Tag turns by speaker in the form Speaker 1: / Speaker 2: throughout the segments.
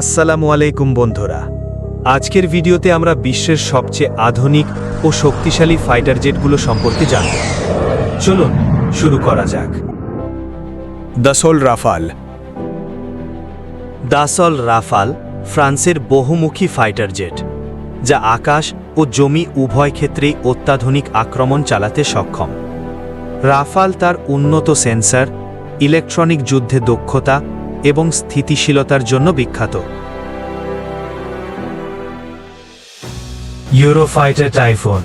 Speaker 1: আসসালামু আলাইকুম বন্ধুরা। আজকের ভিডিওতে আমরা বিশ্বের সবচেয়ে আধুনিক ও শক্তিশালী ফাইটার জেটগুলো সম্পর্কে জানব। চলুন শুরু করা যাক।
Speaker 2: দাসল রাফাল।
Speaker 1: দাসল রাফাল ফ্রান্সের বহুমুখী ফাইটার জেট যা আকাশ ও জমি উভয় ক্ষেত্রেই অত্যাধুনিক আক্রমণ চালাতে সক্ষম। রাফাল তার উন্নত সেন্সর ইলেকট্রনিক যুদ্ধে দক্ষতা এবং স্থিতিশীলতার জন্য বিখ্যাত। Eurofighter Typhoon.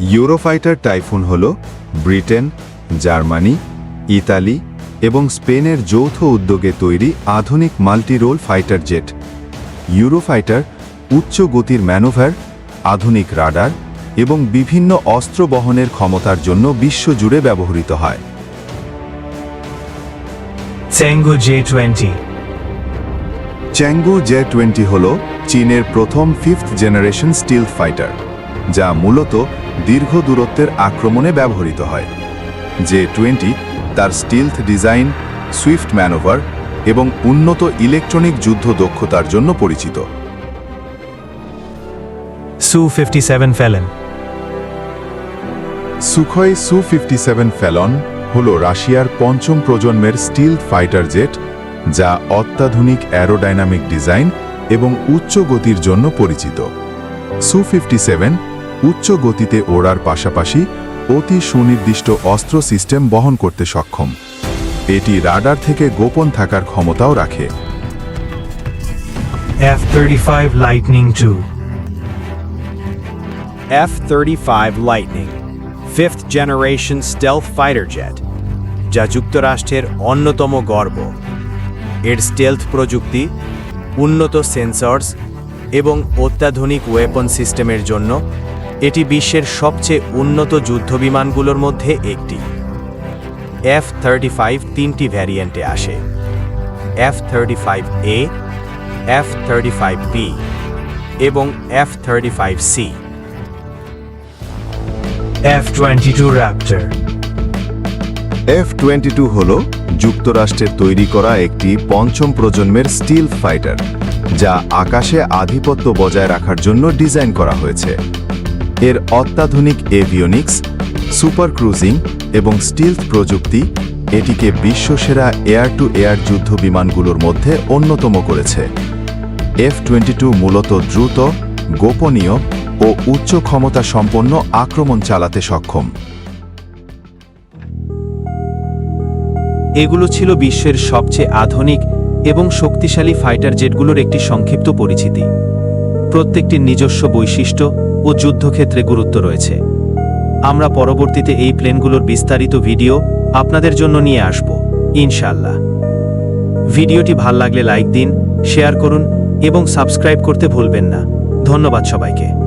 Speaker 3: ইউরোফাইটার টাইফুন হল ব্রিটেন জার্মানি ইতালি এবং স্পেনের যৌথ উদ্যোগে তৈরি আধুনিক মাল্টিরোল ফাইটার জেট। ইউরোফাইটার উচ্চ গতির ম্যানোভার আধুনিক রাডার এবং বিভিন্ন অস্ত্র বহনের ক্ষমতার জন্য বিশ্বজুড়ে ব্যবহৃত হয়।
Speaker 1: Chengdu J twenty
Speaker 3: Chengdu J twenty হল চীনের প্রথম ফিফথ জেনারেশন স্টিল ফাইটার যা মূলত দীর্ঘ দূরত্বের আক্রমণে ব্যবহৃত হয়। জে টোয়েন্টি তার স্টিলথ ডিজাইন সুইফট ম্যানোভার এবং উন্নত ইলেকট্রনিক যুদ্ধ দক্ষতার জন্য পরিচিত।
Speaker 1: সু ফিফটি সেভেন ফেলেন
Speaker 3: সুখই সু ফিফটি সেভেন ফ্যালন হল রাশিয়ার পঞ্চম প্রজন্মের স্টিল ফাইটার জেট যা অত্যাধুনিক অ্যারোডাইনামিক ডিজাইন এবং উচ্চ গতির জন্য পরিচিত। সু ফিফটি সেভেন উচ্চ গতিতে ওড়ার পাশাপাশি অতি সুনির্দিষ্ট অস্ত্র সিস্টেম বহন করতে সক্ষম। এটি রাডার থেকে গোপন থাকার ক্ষমতাও রাখে।
Speaker 1: F thirty five Lightning two
Speaker 2: F-35 Lightning, fifth generation stealth fighter jet, যা যুক্তরাষ্ট্রের অন্যতম গর্ব। এর স্টেলথ প্রযুক্তি উন্নত সেন্সর্স এবং অত্যাধুনিক ওয়েপন সিস্টেমের জন্য এটি বিশ্বের সবচেয়ে উন্নত যুদ্ধবিমানগুলোর মধ্যে একটি। এফ থার্টি ফাইভ তিনটি ভ্যারিয়েন্টে আসে। F thirty five A F thirty five B এবং F thirty five C
Speaker 1: F twenty two Raptor
Speaker 3: F twenty two হল যুক্তরাষ্ট্রের তৈরি করা একটি পঞ্চম প্রজন্মের স্টিল ফাইটার, যা আকাশে আধিপত্য বজায় রাখার জন্য ডিজাইন করা হয়েছে। এর অত্যাধুনিক এভিওনিক্স, সুপার ক্রুজিং এবং স্টিলথ প্রযুক্তি এটিকে বিশ্বসেরা এয়ার টু এয়ার যুদ্ধ বিমানগুলোর মধ্যে অন্যতম করেছে। এফ টোয়েন্টি টু মূলত দ্রুত, গোপনীয় ও উচ্চ ক্ষমতা সম্পন্ন আক্রমণ চালাতে সক্ষম।
Speaker 1: এগুলো ছিল বিশ্বের সবচেয়ে আধুনিক এবং শক্তিশালী ফাইটার জেটগুলোর একটি সংক্ষিপ্ত পরিচিতি। প্রত্যেকটির নিজস্ব বৈশিষ্ট্য ও যুদ্ধক্ষেত্রে গুরুত্ব রয়েছে। আমরা পরবর্তীতে এই প্লেনগুলোর বিস্তারিত ভিডিও আপনাদের জন্য নিয়ে আসব ইনশাল্লাহ ভিডিওটি ভালো লাগলে লাইক দিন, শেয়ার করুন এবং সাবস্ক্রাইব করতে ভুলবেন না। ধন্যবাদ সবাইকে।